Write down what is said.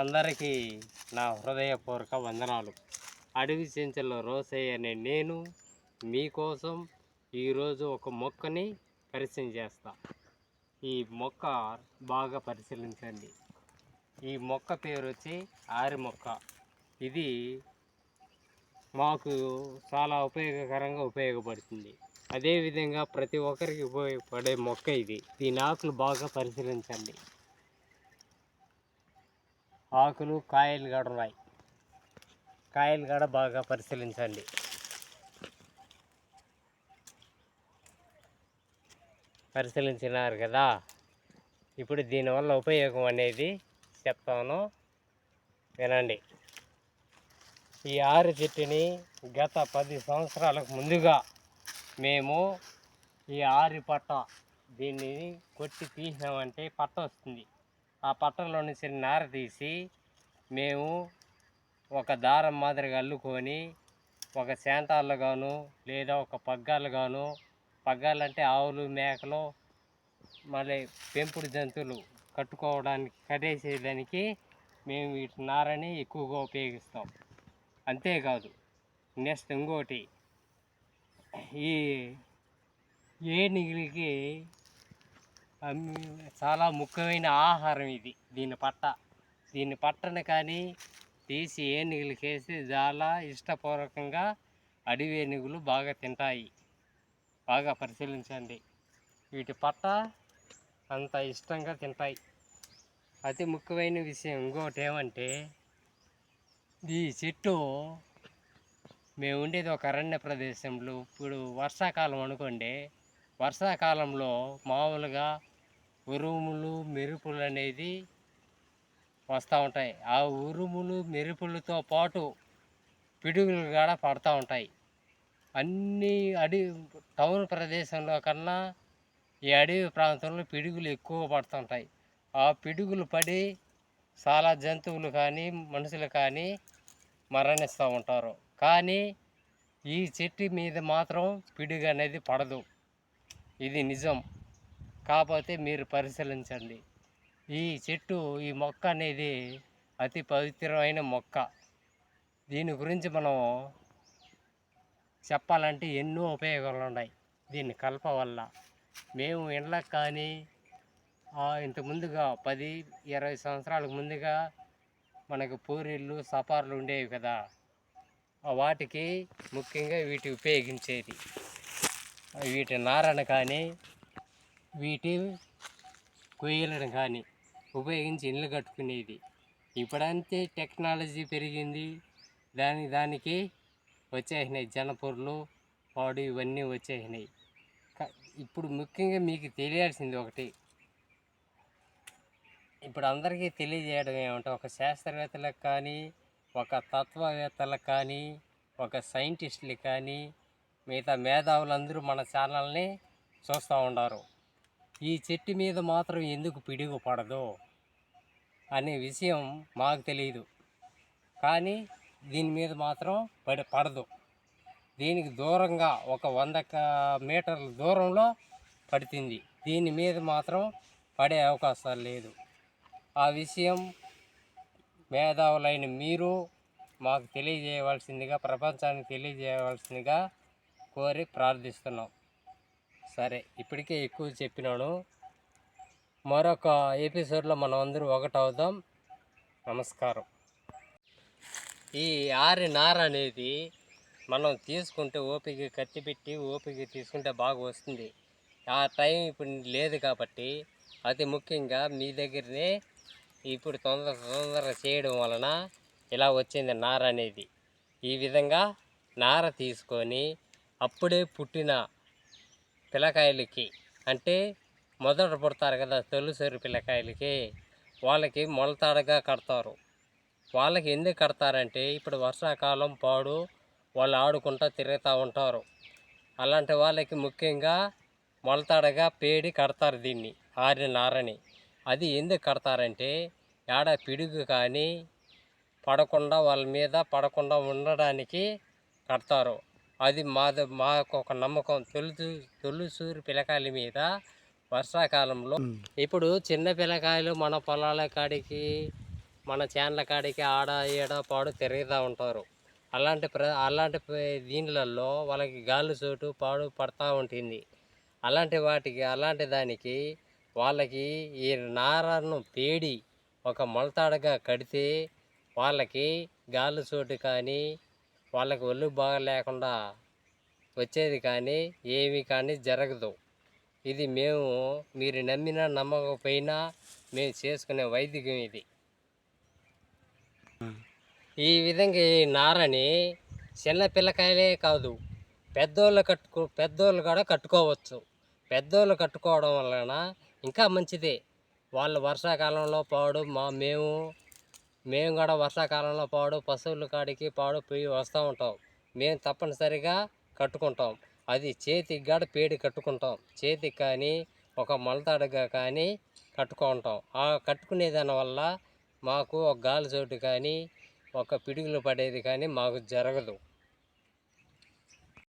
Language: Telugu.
అందరికీ నా హృదయపూర్వక వందనాలు. అడవి చెంచల్లో రోసయ్య అనే నేను మీకోసం ఈరోజు ఒక మొక్కని పరిచయం చేస్తా. ఈ మొక్క బాగా పరిశీలించండి. ఈ మొక్క పేరు వచ్చి ఆరి మొక్క. ఇది మాకు చాలా ఉపయోగకరంగా ఉపయోగపడుతుంది. అదేవిధంగా ప్రతి ఒక్కరికి ఉపయోగపడే మొక్క ఇది. దీని ఆకులు బాగా పరిశీలించండి. ఆకులు కాయలు కూడా ఉన్నాయి. కాయలు కూడా బాగా పరిశీలించండి. పరిశీలించినారు కదా? ఇప్పుడు దీనివల్ల ఉపయోగం అనేది చెప్తాను. వినండి. ఈ ఆరు చెట్టుని గత పది సంవత్సరాలకు ముందుగా మేము ఈ ఆరి పట్ట దీన్ని కొట్టి తీసినామంటే పట్ట వస్తుంది. ఆ పట్టలో నుంచి నార తీసి మేము ఒక దారం మాదిరిగా అల్లుకొని ఒక శాంతాళ్ళు గాను లేదా ఒక పగ్గాలు గాను పగ్గాలు అంటే ఆవులు మేకలు మళ్ళీ పెంపుడు జంతువులు కట్టుకోవడానికి కట్టేసేదానికి మేము వీటి నారని ఎక్కువగా ఉపయోగిస్తాం. అంతేకాదు నెక్స్ట్ ఇంకోటి ఈ ఏనుగులకి చాలా ముఖ్యమైన ఆహారం ఇది దీని పట్ట. దీని పట్టను కానీ తీసి ఏనుగులకి వేసి చాలా ఇష్టపూర్వకంగా అడవి ఏనుగులు బాగా తింటాయి. బాగా పరిశీలించండి. వీటి పట్ట అంత ఇష్టంగా తింటాయి. అతి ముఖ్యమైన విషయం ఇంకోటి ఏమంటే ఈ చెట్టు మేము ఉండేది ఒక అరణ్య ప్రదేశంలో. ఇప్పుడు వర్షాకాలం అనుకోండి వర్షాకాలంలో మామూలుగా ఉరుములు మెరుపులు అనేది వస్తూ ఉంటాయి. ఆ ఉరుములు మెరుపులతో పాటు పిడుగులు కూడా పడుతూ ఉంటాయి. అన్ని అడవి టౌన్ ప్రదేశంలో కన్నా ఈ అడవి ప్రాంతంలో పిడుగులు ఎక్కువ పడుతుంటాయి ఆ పిడుగులు పడి చాలా జంతువులు కానీ మనుషులు కానీ మరణిస్తూ ఉంటారు. కానీ ఈ చెట్టు మీద మాత్రం పిడుగు అనేది పడదు. ఇది నిజం. కాకపోతే మీరు పరిశీలించండి. ఈ చెట్టు ఈ మొక్క అనేది అతి పవిత్రమైన మొక్క. దీని గురించి మనం చెప్పాలంటే ఎన్నో ఉపయోగాలు ఉన్నాయి దీన్ని కలప వల్ల. మేము ఇండ్లకు కానీ ఇంత ముందుగా పది ఇరవై సంవత్సరాలకు ముందుగా మనకు పూరీళ్ళు సపార్లు ఉండేవి కదా. వాటికి ముఖ్యంగా వీటి ఉపయోగించేది. వీటి నారను కానీ వీటి కొయ్యలను కానీ ఉపయోగించి ఇల్లు కట్టుకునేది. ఇప్పుడంతే టెక్నాలజీ పెరిగింది. దాని దానికి వచ్చేసినాయి జనపూర్లు పాడు ఇవన్నీ వచ్చేసినాయి. ఇప్పుడు ముఖ్యంగా మీకు తెలియాల్సింది ఒకటి. ఇప్పుడు అందరికీ తెలియజేయడం ఏమంటే ఒక శాస్త్రవేత్తలకు కానీ ఒక తత్వవేత్తలకు కానీ ఒక సైంటిస్టులకు కానీ మిగతా మేధావులందరూ మన ఛానల్ని చూస్తూ ఉన్నారు ఈ చెట్టు మీద మాత్రం ఎందుకు పిడుగు పడదు అనే విషయం మాకు తెలియదు కానీ దీని మీద మాత్రం పడి పడదు. దీనికి దూరంగా ఒక వంద మీటర్ల దూరంలో పడుతుంది. దీని మీద మాత్రం పడే అవకాశాలు లేదు. ఆ విషయం మేధావులైన మీరు మాకు తెలియజేయవలసిందిగా ప్రపంచానికి తెలియజేయవలసిందిగా కోరి ప్రార్థిస్తున్నాం. సరే ఇప్పటికే ఎక్కువ చెప్పినాను. మరొక ఎపిసోడ్లో మనం అందరూ ఒకటవుదాం నమస్కారం. ఈ ఆరి నార అనేది మనం తీసుకుంటే ఓపిక కత్తి పెట్టి ఓపిక తీసుకుంటే బాగా వస్తుంది. ఆ టైం ఇప్పుడు లేదు కాబట్టి అతి ముఖ్యంగా మీ దగ్గరనే ఇప్పుడు తొందర తొందర చేయడం వలన ఇలా వచ్చింది నార అనేది. ఈ విధంగా నార తీసుకొని అప్పుడే పుట్టిన పిల్లకాయలకి అంటే మొదట పుడతారు కదా తొలిసరి పిల్లకాయలకి వాళ్ళకి మొలతాడగా కడతారు. వాళ్ళకి ఎందుకు కడతారంటే ఇప్పుడు వర్షాకాలం పాడు వాళ్ళు ఆడుకుంటూ తిరుగుతూ ఉంటారు. అలాంటి వాళ్ళకి ముఖ్యంగా మొలతాడగా పేడి కడతారు దీన్ని ఆరిన నారని. అది ఎందుకు కడతారంటే ఏడ పిడుగు కానీ పడకుండా వాళ్ళ మీద పడకుండా ఉండడానికి కడతారు. అది మాది మాకు ఒక నమ్మకం. తొలుసు తొలుసూరు పిల్లకాయల మీద వర్షాకాలంలో ఇప్పుడు చిన్న పిల్లకాయలు మన పొలాల కాడికి మన ఛానల్ కాడికి ఆడ ఈడ పాడు తిరుగుతూ ఉంటారు. అలాంటి ప్ర అలాంటి దీనిలలో వాళ్ళకి గాలి చోటు పాడు పడతా ఉంటుంది. అలాంటి వాటికి అలాంటి దానికి వాళ్ళకి ఈ నారను పేడి ఒక మొలతాడుగా కడితే వాళ్ళకి గాలి చోటు కానీ వాళ్ళకి ఒళ్ళు బాగా లేకుండా వచ్చేది కానీ ఏమీ కానీ జరగదు. ఇది మేము మీరు నమ్మినా నమ్మకపోయినా మేము చేసుకునే వైద్యం ఇది. ఈ విధంగా ఈ నారని చిన్న పిల్లకాయలే కాదు పెద్దోళ్ళు కట్టుకో పెద్దోళ్ళు కూడా కట్టుకోవచ్చు. పెద్దోళ్ళు కట్టుకోవడం వలన ఇంకా మంచిదే. వాళ్ళు వర్షాకాలంలో పాడు మా మేము మేము కూడా వర్షాకాలంలో పాడు పశువుల కాడికి పాడు పోయి వస్తూ ఉంటాం. మేము తప్పనిసరిగా కట్టుకుంటాం. అది చేతికి కూడా పేడి కట్టుకుంటాం. చేతికి కానీ ఒక మలతాడుగా కానీ కట్టుకుంటాం ఆ కట్టుకునే దానివల్ల మాకు ఒక గాలి చోటు కానీ ఒక పిడుగులు పడేది కానీ మాకు జరగదు.